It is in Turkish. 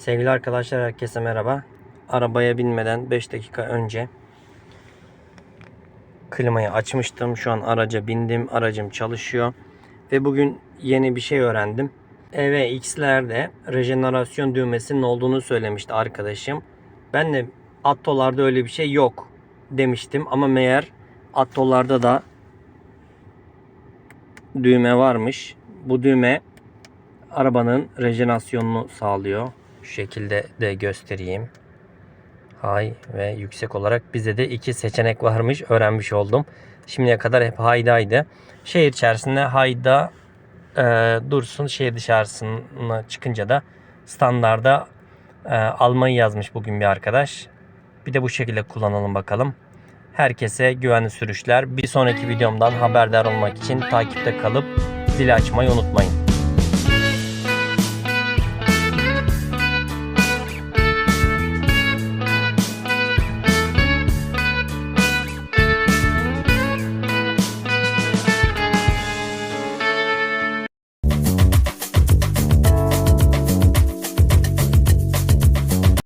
Sevgili arkadaşlar herkese merhaba. Arabaya binmeden 5 dakika önce klimayı açmıştım. Şu an araca bindim. Aracım çalışıyor. Ve bugün yeni bir şey öğrendim. EVX'lerde rejenerasyon düğmesinin olduğunu söylemişti arkadaşım. Ben de Atto'larda öyle bir şey yok demiştim. Ama meğer Atto'larda da düğme varmış. Bu düğme arabanın rejenerasyonunu sağlıyor. Şu şekilde de göstereyim. High ve yüksek olarak bize de iki seçenek varmış. Öğrenmiş oldum. Şimdiye kadar hep high'daydı. Şehir içerisinde high'da e, dursun. Şehir dışarısına çıkınca da standarda e, almayı yazmış bugün bir arkadaş. Bir de bu şekilde kullanalım bakalım. Herkese güvenli sürüşler. Bir sonraki videomdan haberdar olmak için takipte kalıp zili açmayı unutmayın.